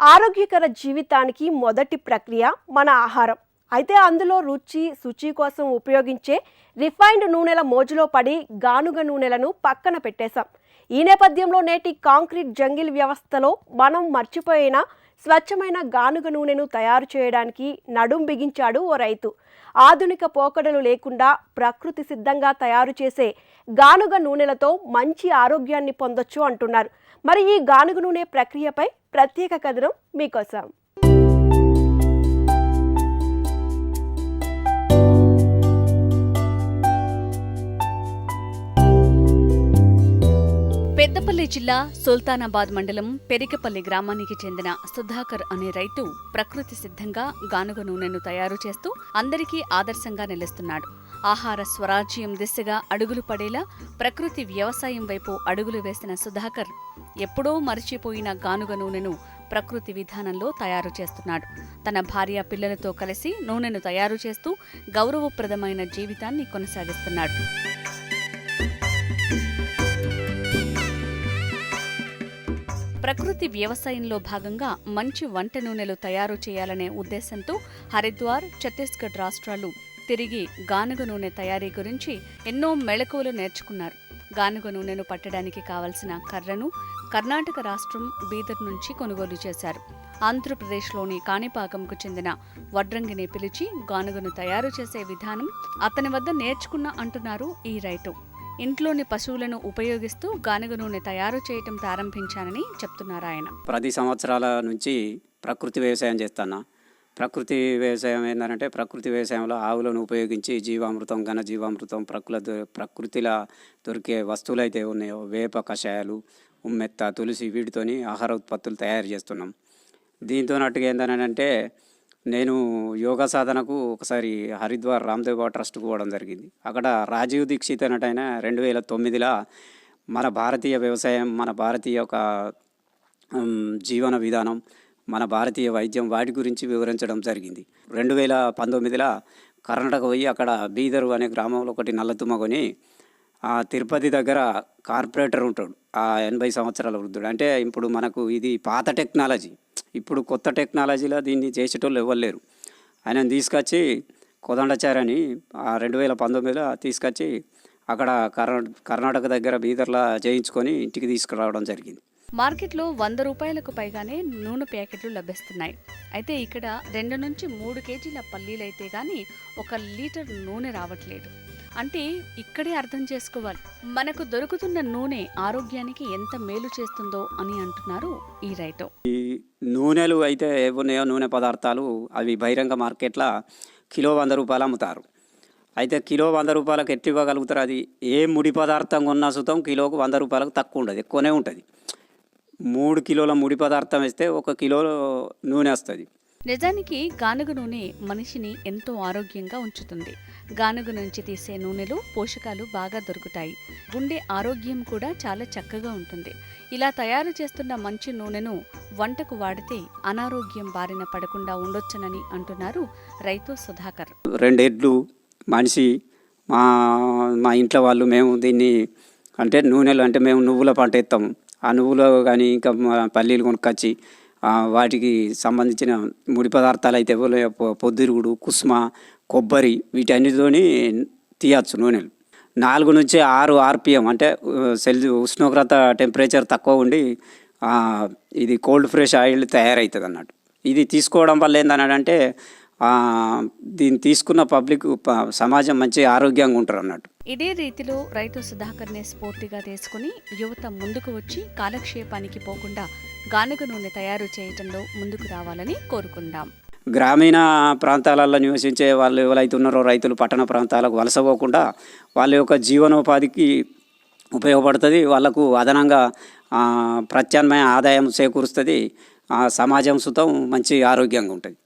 ఆరోగ్యకర జీవితానికి మొదటి ప్రక్రియ మన ఆహారం. అయితే అందులో రుచి శుచి కోసం ఉపయోగించే రిఫైన్డ్ నూనెల మోజులో పడి గానుగ నూనెలను పక్కన పెట్టేశాం. ఈ నేపథ్యంలో నేటి కాంక్రీట్ జంగిల్ వ్యవస్థలో మనం మర్చిపోయిన స్వచ్ఛమైన గానుగ నూనెను తయారు చేయడానికి నడుం బిగించాడు ఓ రైతు. ఆధునిక పోకడలు లేకుండా ప్రకృతి సిద్ధంగా తయారు చేసే గానుగ నూనెలతో మంచి ఆరోగ్యాన్ని పొందొచ్చు అంటున్నారు. మరి ఈ గానుగ నూనె ప్రక్రియపై ప్రత్యేక కథనం మీకోసం. పెద్దపల్లి జిల్లా సుల్తానాబాద్ మండలం పెరికపల్లి గ్రామానికి చెందిన సుధాకర్ అనే రైతు ప్రకృతి సిద్ధంగా గానుగ నూనెను తయారు చేస్తూ అందరికీ ఆదర్శంగా నిలుస్తున్నాడు. ఆహార స్వరాజ్యం దిశగా అడుగులు పడేలా ప్రకృతి వ్యవసాయం వైపు అడుగులు వేసిన సుధాకర్ ఎప్పుడో మరిచిపోయిన గానుగ నూనెను ప్రకృతి విధానంలో తయారు చేస్తున్నాడు. తన భార్య పిల్లలతో కలిసి నూనెను తయారు చేస్తూ గౌరవప్రదమైన జీవితాన్ని కొనసాగిస్తున్నాడు. ప్రకృతి వ్యవసాయంలో భాగంగా మంచి వంట నూనెలు తయారు చేయాలనే ఉద్దేశంతో హరిద్వార్ ఛత్తీస్గఢ్ రాష్ట్రాలు తిరిగి గానుగ నూనె తయారీ గురించి ఎన్నో మెళకువలు నేర్చుకున్నారు. గానుగ నూనెను పట్టడానికి కావలసిన కర్రను కర్ణాటక రాష్ట్రం బీదర్ నుంచి కొనుగోలు చేశారు. ఆంధ్రప్రదేశ్లోని కాణిపాకంకు చెందిన వడ్రంగిని పిలిచి గానుగను తయారు చేసే విధానం అతని వద్ద నేర్చుకున్న అంటున్నారు ఈ రైతు. ఇంట్లోని పశువులను ఉపయోగిస్తూ గానుగ నూనె తయారు చేయటం ప్రారంభించానని చెప్తున్నారు ఆయన. ప్రతి సంవత్సరాల నుంచి ప్రకృతి వ్యవసాయం చేస్తాను? ప్రకృతి వ్యవసాయం ఏంటంటే ప్రకృతి వ్యవసాయంలో ఆవులను ఉపయోగించి జీవామృతం ఘన జీవామృతం ప్రకృతి ప్రకృతిలో దొరికే వస్తువులు అయితే ఉన్నాయో వేప కషాయాలు ఉమ్మెత్త తులసి వీటితోని ఆహార ఉత్పత్తులు తయారు చేస్తున్నాం. దీంతో నట్టుగా ఏంటంటే నేను యోగా సాధనకు ఒకసారి హరిద్వార్ రామ్దేవ్ బాబా ట్రస్ట్కు పోవడం జరిగింది. అక్కడ రాజీవ్ దీక్షిత్ అన్నటైన రెండు వేల తొమ్మిదిలో మన భారతీయ వ్యవసాయం మన భారతీయ ఒక జీవన విధానం మన భారతీయ వైద్యం వాటి గురించి వివరించడం జరిగింది. రెండు వేల పంతొమ్మిదిలో కర్ణాటక పోయి అక్కడ బీదరు అనే గ్రామంలో ఒకటి నల్లతుమ్మ కొని ఆ తిరుపతి దగ్గర కార్పొరేటర్ ఉంటాడు. ఆ ఎనభై సంవత్సరాల వృద్ధుడు. అంటే ఇప్పుడు మనకు ఇది పాత టెక్నాలజీ. ఇప్పుడు కొత్త టెక్నాలజీలో దీన్ని చేసేటోళ్ళు ఎవరు లేరు. ఆయన తీసుకొచ్చి కోదండాచార్యని ఆ రెండు వేల పంతొమ్మిదిలో తీసుకొచ్చి అక్కడ కర్ణా కర్ణాటక దగ్గర బీదర్లా చేయించుకొని ఇంటికి తీసుకురావడం జరిగింది. మార్కెట్లో వంద రూపాయలకు పైగానే నూనె ప్యాకెట్లు లభిస్తున్నాయి. అయితే ఇక్కడ రెండు నుంచి మూడు కేజీల పల్లీలైతే కానీ ఒక లీటర్ నూనె రావట్లేదు. అంటే ఇక్కడే అర్థం చేసుకోవాలి. మనకు దొరుకుతున్న నూనె ఆరోగ్యానికి ఎంత మేలు చేస్తుందో అని అంటున్నారు ఈ రైతు నూనెలు అయితే ఏమున్నాయో నూనె పదార్థాలు అవి బహిరంగ మార్కెట్లో కిలో వంద రూపాయలు అమ్ముతారు. అయితే కిలో వంద రూపాయలకు ఎట్టి ఇవ్వగలుగుతారు? అది ఏ ముడి పదార్థం కొన్నా సుతం కిలోకు వంద రూపాయలకు తక్కువ ఉండదు ఎక్కువనే ఉంటుంది. మూడు కిలోల ముడి పదార్థం వేస్తే ఒక కిలో నూనె వస్తుంది. నిజానికి గానుగ నూనె మనిషిని ఎంతో ఆరోగ్యంగా ఉంచుతుంది. గానుగ నుంచి తీసే నూనెలో పోషకాలు బాగా దొరుకుతాయి. గుండె ఆరోగ్యం కూడా చాలా చక్కగా ఉంటుంది. ఇలా తయారు చేస్తున్న మంచి నూనెను వంటకు వాడితే అనారోగ్యం బారిన పడకుండా ఉండొచ్చనని అంటున్నారు రైతు సుధాకర్. రెండు ఎడ్లు మనిషి మా మా ఇంట్లో వాళ్ళు మేము దీన్ని అంటే నూనెలు అంటే మేము నువ్వుల పంట ఎత్తాము ఆ నువ్వులు కానీ ఇంకా పల్లీలు కొనుక్కొచ్చి వాటికి సంబంధించిన ముడి పదార్థాలు అయితే పొద్దురుగుడు కుస్మ కొబ్బరి వీటన్నిటితోని తీయచ్చు నూనెలు. నాలుగు నుంచి ఆరు ఆర్పిఎం అంటే సెల్ ఉష్ణోగ్రత టెంపరేచర్ తక్కువ ఉండి ఇది కోల్డ్ ఫ్రెష్ ఆయిల్ తయారవుతుంది అన్నట్టు ఇది తీసుకోవడం వల్ల ఏందనంటే దీన్ని తీసుకున్న పబ్లిక్ సమాజం మంచి ఆరోగ్యంగా ఉంటారు అన్నట్టు ఇదే రీతిలో రైతు సుధాకర్నే స్ఫూర్తిగా తీసుకుని యువత ముందుకు వచ్చి కాలక్షేపానికి పోకుండా గానుగ నూనె తయారు చేయటంలో ముందుకు రావాలని కోరుకుందాం. గ్రామీణ ప్రాంతాలలో నివసించే వాళ్ళు ఎవరైతే ఉన్నారో రైతులు పట్టణ ప్రాంతాలకు వలసపోకుండా వాళ్ళ యొక్క జీవనోపాధికి ఉపయోగపడుతుంది. వాళ్ళకు అదనంగా ప్రత్యామ్నాయ ఆదాయం చేకూరుస్తుంది. ఆ, సమాజం సుతం మంచి ఆరోగ్యంగా ఉంటుంది.